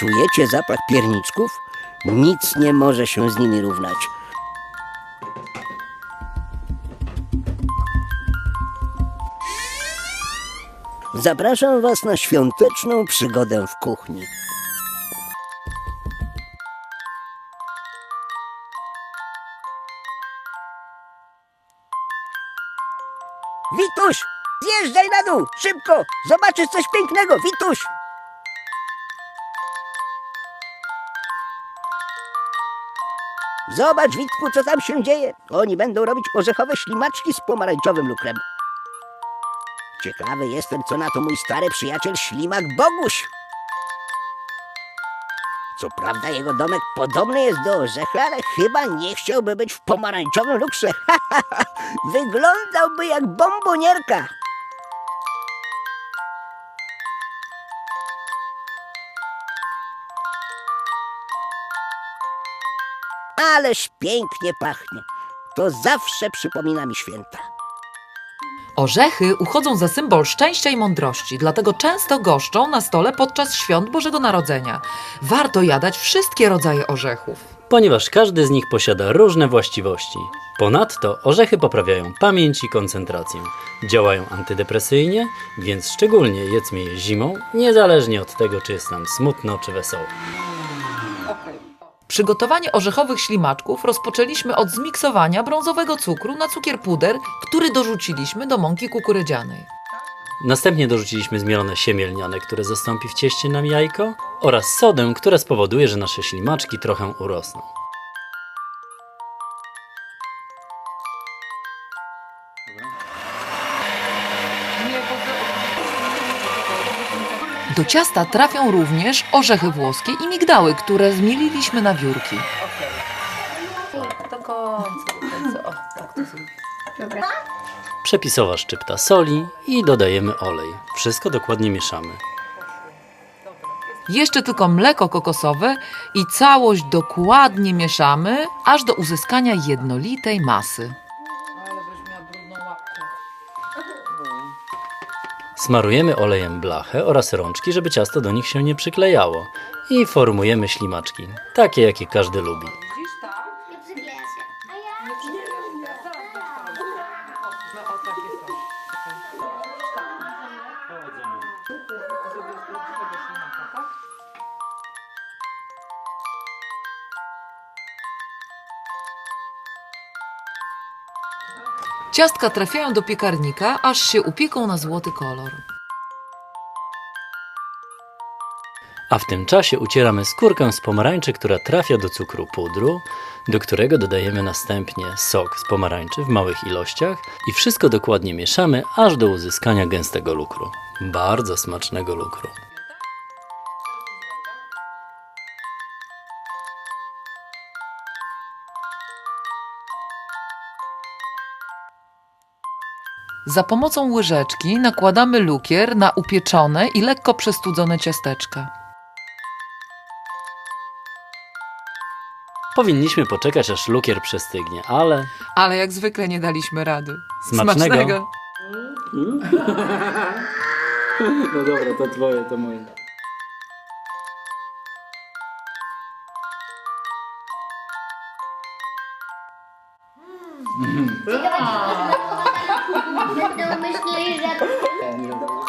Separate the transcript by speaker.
Speaker 1: Czujecie zapach pierniczków? Nic nie może się z nimi równać. Zapraszam Was na świąteczną przygodę w kuchni. Wituś! Zjeżdżaj na dół! Szybko! Zobaczysz coś pięknego! Wituś! Zobacz, Witku, co tam się dzieje. Oni będą robić orzechowe ślimaczki z pomarańczowym lukrem. Ciekawy jestem, co na to mój stary przyjaciel ślimak Boguś. Co prawda jego domek podobny jest do orzecha, ale chyba nie chciałby być w pomarańczowym lukrze. Wyglądałby jak bombonierka. Ależ pięknie pachnie. To zawsze przypomina mi święta.
Speaker 2: Orzechy uchodzą za symbol szczęścia i mądrości, dlatego często goszczą na stole podczas świąt Bożego Narodzenia. Warto jadać wszystkie rodzaje orzechów.
Speaker 3: ponieważ każdy z nich posiada różne właściwości. Ponadto orzechy poprawiają pamięć i koncentrację. Działają antydepresyjnie, więc szczególnie jedzmy je zimą, niezależnie od tego, czy jest nam smutno czy wesoło.
Speaker 2: Przygotowanie orzechowych ślimaczków rozpoczęliśmy od zmiksowania brązowego cukru na cukier puder, który dorzuciliśmy do mąki kukurydzianej.
Speaker 3: Następnie dorzuciliśmy zmielone siemię lniane, które zastąpi w cieście nam jajko oraz sodę, która spowoduje, że nasze ślimaczki trochę urosną.
Speaker 2: Do ciasta trafią również orzechy włoskie i migdały, które zmieliliśmy na wiórki. Do końca, o, tak to
Speaker 3: Przepisowa szczypta soli i dodajemy olej. Wszystko dokładnie mieszamy.
Speaker 2: Jeszcze tylko mleko kokosowe i całość dokładnie mieszamy, aż do uzyskania jednolitej masy.
Speaker 3: Smarujemy olejem blachę oraz rączki, żeby ciasto do nich się nie przyklejało. I formujemy ślimaczki, takie jakie każdy lubi.
Speaker 2: Ciastka trafiają do piekarnika, aż się upieką na złoty kolor.
Speaker 3: A w tym czasie ucieramy skórkę z pomarańczy, która trafia do cukru pudru, do którego dodajemy następnie sok z pomarańczy w małych ilościach i wszystko dokładnie mieszamy, aż do uzyskania gęstego lukru. Bardzo smacznego lukru.
Speaker 2: Za pomocą łyżeczki nakładamy lukier na upieczone i lekko przestudzone ciasteczka.
Speaker 3: Powinniśmy poczekać, aż lukier przestygnie, ale
Speaker 2: Ale jak zwykle nie daliśmy rady.
Speaker 3: Smacznego.
Speaker 4: No dobra, to twoje, to moje.
Speaker 5: Będą myśleli, że...